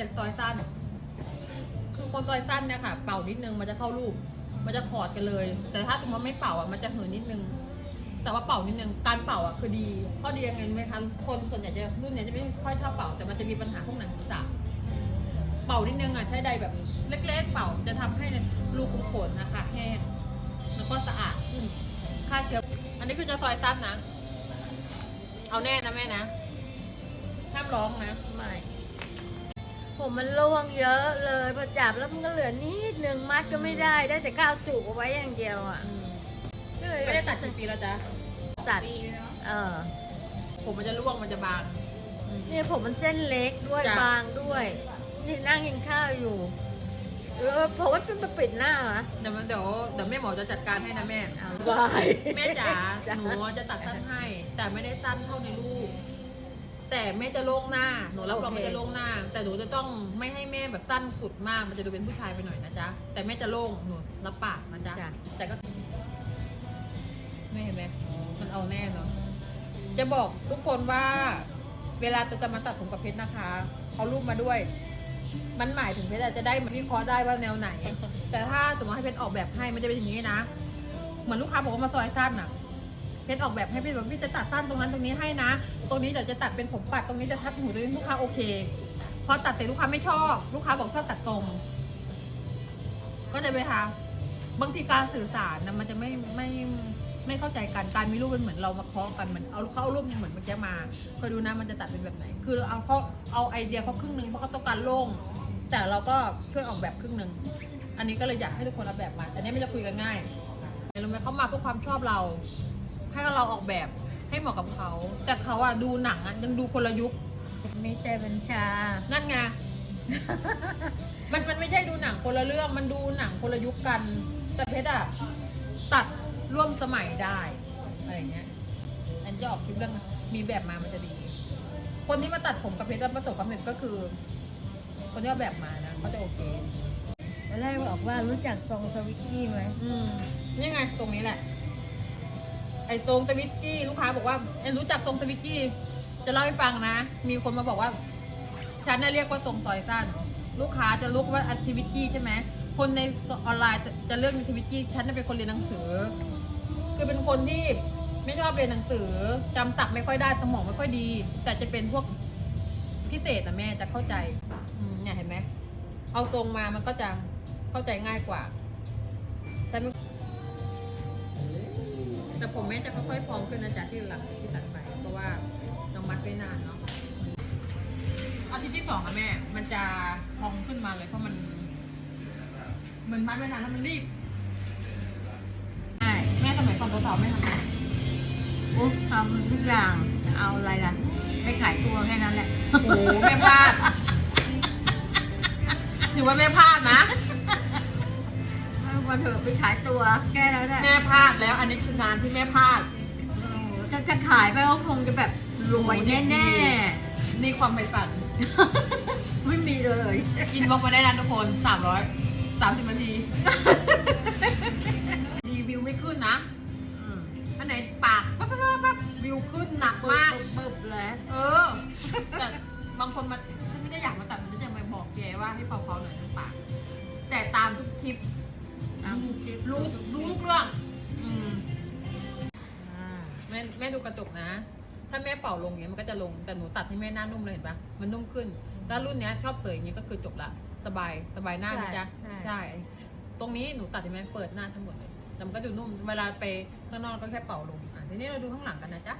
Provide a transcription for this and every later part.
จะซอยสั้น คือคนซอยสั้นเนี่ยค่ะ เป่านิดนึงมันจะเข้ารูป มันจะถอดกันเลย แต่ถ้าสมมติไม่เป่าอะมันจะเหินนิดนึง แต่ว่าเป่านิดนึง การเป่าอะคือดีข้อดียังไงไหมคะ คนส่วนใหญ่จะรุ่นเนี้ยจะไม่ค่อยชอบเป่า แต่มันจะมีปัญหาพวกหนังศีรษะเป่านิดนึงอะใช้ใดแบบเล็ก ๆ เป่าจะทำให้รูขุมขนนะคะแห้ง แล้วก็สะอาดขึ้นฆ่าเชื้ออันนี้คือจะซอยสั้นนะ เอาแน่นะแม่นะห้ามร้องนะ ไม่ ผมมันร่วงเยอะเลยพอจับแล้วมันก็เหลือนิดนึงมัดก็ไม่ได้ได้แต่ก้าวจุกเอาไว้อย่างเดียวอะก็เลยไม่ได้ตัดกี่ปีแล้วจ๊ะตัดเออผมมันจะร่วงมันจะบางเนี่ยผมมันเส้นเล็กด้วยจ้ะบางด้วย นี่นั่งกินข้าวอยู่เออผมว่าจะมาปิดหน้าเหรอเดี๋ยวมันเดี๋ยวเดี๋ยวแม่หมอจะจัดการให้นะแม่เอาบายแม่จ๋าจ้ะหนูจะตัดสั้นให้ แต่ไม่ได้สั้นเท่าในรูป แต่แม่จะโล่งหน้า หนูรับรองมันจะโล่งหน้า แต่หนูจะต้องไม่ให้แม่แบบสั้นสุดมาก มันจะดูเป็นผู้ชายไปหน่อยนะจ๊ะ แต่แม่จะโล่ง หนูรับปากนะจ๊ะ จ้ะ แต่ก็แม่เห็นไหมมันเอาแน่เนาะ จะบอกทุกคนว่า เวลาจะมาตัดผมกับเพชรนะคะ เอารูปมาด้วย มันหมายถึงเพชรอาจจะได้มาวิเคราะห์ได้ว่าแนวไหน แต่ถ้าสมมติให้เพชรออกแบบให้มันจะเป็นอย่างนี้นะ เหมือนลูกค้าบอกว่ามาซอยสั้นอะเพ ชรออกแบบให้พี่แบบพี่จะตัดสั้นตรงนั้นตรงนี้ให้นะ ตรงนี้เดี๋ยวจะตัดเป็นผมปัดตรงนี้จะทัดหูตรงนี้ลูกค้าโอเค พอตัดเสร็จลูกค้าไม่ชอบ ลูกค้าบอกชอบตัดตรง ก็จะไปคะบางทีการสื่อสารนะมันจะไม่ไม่ไม่เข้าใจกันการมีรูปเป็นเหมือนเรามาเคาะกันเหมือนเอาเขาเอารูปเหมือนเมื่อกี้มาคอยดูนะมันจะตัดเป็นแบบไหน คือเอาเขาเอาไอเดียเขาครึ่งหนึ่งเพราะเขาต้องการโล่งแต่เราก็ช่วยออกแบบครึ่งหนึ่งอันนี้ก็เลยอยากให้ทุกคนเอาแบบมาแต่เนี้ไม่จะคุยกันง่ายรู้ไหมเขามาเพื่อความชอบเรา ให้เราออกแบบให้เหมาะกับเขา แต่เขาอะดูหนังอะยังดูคนละยุคมีใจบัญชา นั่นไง มันมันไม่ใช่ดูหนังคนละเรื่อง มันดูหนังคนละยุคกัน แต่เพชรอะตัดร่วมสมัยได้อะไรเงี้ย อันจะออกคลิปเรื่องมีแบบมามันจะดี คนที่มาตัดผมกับเพชรแล้วประสบความสำเร็จก็คือ คนที่เอาแบบมานะเขาจะโอเคตอนแรกบอกว่ารู้จักทรงสวิกกี้ไหมอืมนี่ไงตรงนี้แหละ ไอ้ตรงสวิตกี้ลูกค้าบอกว่าเอ็นรู้จักตรงสวิตกี้จะเล่าให้ฟังนะ มีคนมาบอกว่า ฉันน่ะเรียกว่าตรงซอยสั้น ลูกค้าจะรู้ว่าอัติวิตี้ใช่ไหมคนในออนไลน์จะเลือกอัติวิตี้ฉันน่ะเป็นคนเรียนหนังสือ คือเป็นคนที่ไม่ชอบเรียนหนังสือจำตักไม่ค่อยได้สมองไม่ค่อยดี แต่จะเป็นพวกพิเศษนะแม่จะเข้าใจเนี่ยเห็นไหมเอาตรงมามันก็จะเข้าใจง่ายกว่าฉันเป็น แต่ผมแม่จะค่อยๆพร้อมขึ้นนะจ๊ะที่หลังที่ตัดไปเพราะว่าน้องมัดไว้นานเนาะอาทิตย์ที่สองอะแม่ มันจะพองขึ้นมาเลยเพราะมัน มันมัดไว้นานแล้วมันรีบใช่แม่สมัยก่อนตัวสาวไม่ทำไงอุ๊บทำทุกอย่างเอาอะไรล่ะไม่ขายตัวแค่นั้นแหละโอ้โหแม่พลาดถือว่าแม่พลาดนะ วันเถอะไปขายตัวแค่นั้นแหละแม่พลาดแล้ว อันนี้คืองานที่แม่พลาดโอ้โหถ้าจะขายไปก็คงจะแบบรวยแน่นี่ความไปฝัน ๆ ไม่มีเลย อินบ็อกมาได้นะทุกคนสามร้อยสามสิบนาที รีวิวไม่ขึ้นนะอืมอันไหนปากปั๊บปั๊บปั๊บปั๊บวิวขึ้นหนักมากปึ๊บๆเลย เออ แต่บางคนมาฉันไม่ได้อยากมาตัดฉันจะมาบอกแกว่าให้เผาๆหน่อยทั้งปาก แต่ตามทุกคลิป ตามคลิปรู้รู้ทุกเรื่องอืมอ่าแม่แม่ดูกระจกนะ ถ้าแม่เป่าลงอย่างเงี้ยมันก็จะลงแต่หนูตัดให้แม่หน้านุ่มเลยเห็นปะมันนุ่มขึ้นแล้วรุ่นเนี้ยชอบเสยอย่างเงี้ยก็คือจบละสบายสบายหน้านะจ๊ะใช่ใช่ตรงนี้หนูตัดให้แม่เปิดหน้าทั้งหมดเลยแต่มันก็ดูนุ่มเวลาไปข้างนอกก็แค่เป่าลงอะทีนี้เราดูข้างหลังกันนะจ๊ะ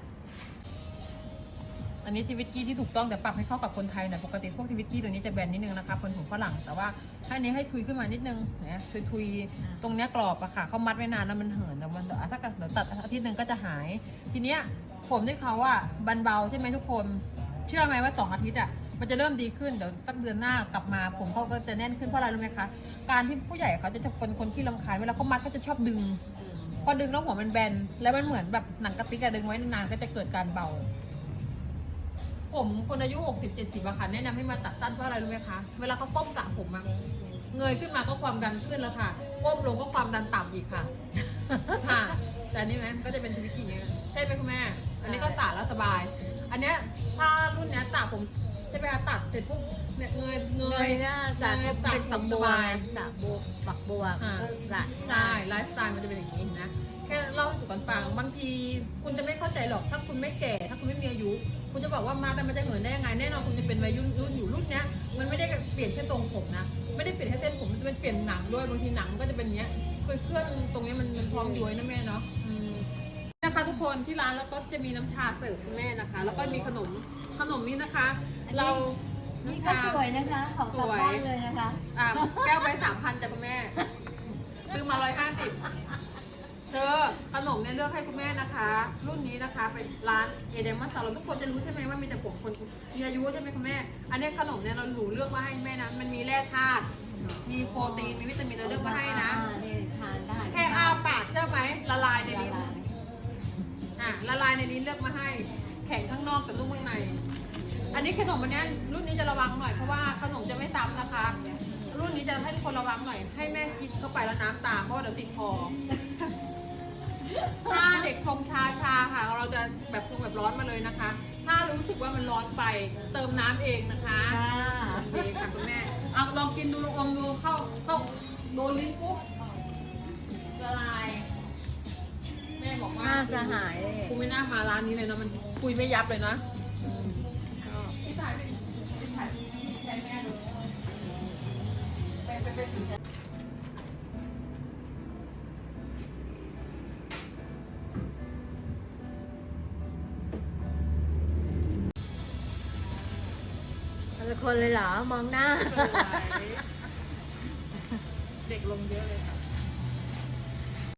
อันนี้ทีวิตกี้ที่ถูกต้องแต่ปรับให้เข้ากับคนไทยหน่อยปกติพวกทีวิตกี้ตัวนี้จะแบนนิดนึงนะคะคนของฝรั่งแต่ว่าถ้าอันนี้ให้ทุยขึ้นมานิดนึงนะทุยทุยตรงเนี้ยกรอบอะค่ะเขามัดไว้นานแล้วมันเหินแต่มันถ้าเกิดเดี๋ยวตัดอาทิตย์หนึ่งก็จะหาย ทีเนี้ยผมที่เขาอะบันเบาใช่ไหมทุกคนเชื่อไหมว่าสองอาทิตย์อะมันจะเริ่มดีขึ้นเดี๋ยวตั้งเดือนหน้ากลับมาผมเขาก็จะแน่นขึ้นเพราะอะไรรู้ไหมคะการที่ผู้ใหญ่เขาจะจะคนคนที่รำคาญเวลาเขามัดเขาจะชอบดึง พอดึงแล้วหัวมันแบนแล้วมันเหมือนแบบหนังกระติกอะดึงไว้นานๆก็จะเกิดการเบา ผมคนอายุ 60 70อะค่ะแนะนำให้มาตัดสั้นเพราะอะไรรู้ไหมคะ เวลาเขาก้มสระผมอะเงยขึ้นมาก็ความดันขึ้นแล้วค่ะก้มลงก็ความดันต่ำอีกค่ะ ค่ะแต่อันนี่ไหมก็จะเป็นทวิกี้ใช่ไหมคุณแม่ อันนี้ก็สระแล้วสบาย อันเนี้ยถ้ารุ่นเนี้ยสระผมจะไปตัดเสร็จปุ๊บเนี่ยเงยเงเงยยหน้าสระก็เป็นฝักบัวสบายสระบัวฝักบัวอ่าก็สระใช่ไลฟ์สไตล์มันจะเป็นอย่างนี้นะแค่เล่าให้สู่กันฟังบางทีคุณจะไม่เข้าใจหรอกถ้าคุณไม่แก่ ถ้าคุณไม่มีอายุ คุณจะบอกว่ามาแต่มันจะเหมือนได้ยังไงแน่นอนคุณจะเป็นวัยรุ่นรุ่นอยู่รุ่นเนี้ยมันไม่ได้เปลี่ยนแค่ทรงผมนะไม่ได้เปลี่ยนแค่เส้นผมมันจะเป็นเปลี่ยนหนังด้วยบางทีหนังมันก็จะเป็นอย่างเงี้ยคือเครื่องตรงเนี้ยมันมันพร้อมย้วยนะแม่เนาะอืมนะคะทุกคนที่ร้านแล้วก็จะมีน้ำชาเสิร์ฟคุณแม่นะคะ แล้วก็มีขนมขนมนี้นะคะ เรานี่น้ำก็ชา สวยนะคะของกลับบ้านเลยนะคะ อ่าแก้วไปสามพันจ้ะคุณแม่ ซื้อมาร้อยห้าสิบเธอข นมเนี่ยเลือกให้คุณแม่นะคะ รุ่นนี้นะคะเป็นร้านเอเดมอนแต่เราทุกคนจะรู้ใช่ไหมว่ามีแต่ผมคนมีอายุใช่ไหมคุณแม่ อันเนี้ยขนมเนี่ยเราหนูเลือกมาให้แม่นะมันมีแร่ธาตุมีโปรตีนมีวิตามินเราเลือกมาให้นะอ่านี่ทานได้แค่อ้าปากเชื่อไหมละลายในละนี้ลายอะละลายในนี้เลือกมาให้ แข็งข้างนอกกับนุ่มข้างใน อันนี้ขนมอันเนี้ยรุ่นนี้จะระวังหน่อยเพราะว่าขนมจะไม่ซ้ำนะคะ รุ่นนี้จะให้ทุกคนระวังหน่อยให้แม่กินเข้าไปแล้วน้ำตามเพราะว่าเดี๋ยวติดคอ ถ้าเด็กชมชาชาค่ะ เราจะแบบชงแบบร้อนมาเลยนะคะ ถ้ารู้สึกว่ามันร้อนไปเติมน้ำเองนะคะค่ะโอเคค่ะคุณแม่เอาลองกินดูลองอมดูเข้าเข้าโดนลิ้นปุ๊บละลายแม่บอกว่าน่าสหายเลยกูไม่น่ามาร้านนี้เลยเนาะมันคุยไม่ยับเลยนะพี่ถ่ายไปพี่ถ่ายพี่แชร์แม่ดูไปไปไป คนเลยเหรอ มองหน้า เด็กลงเยอะเลยค่ะ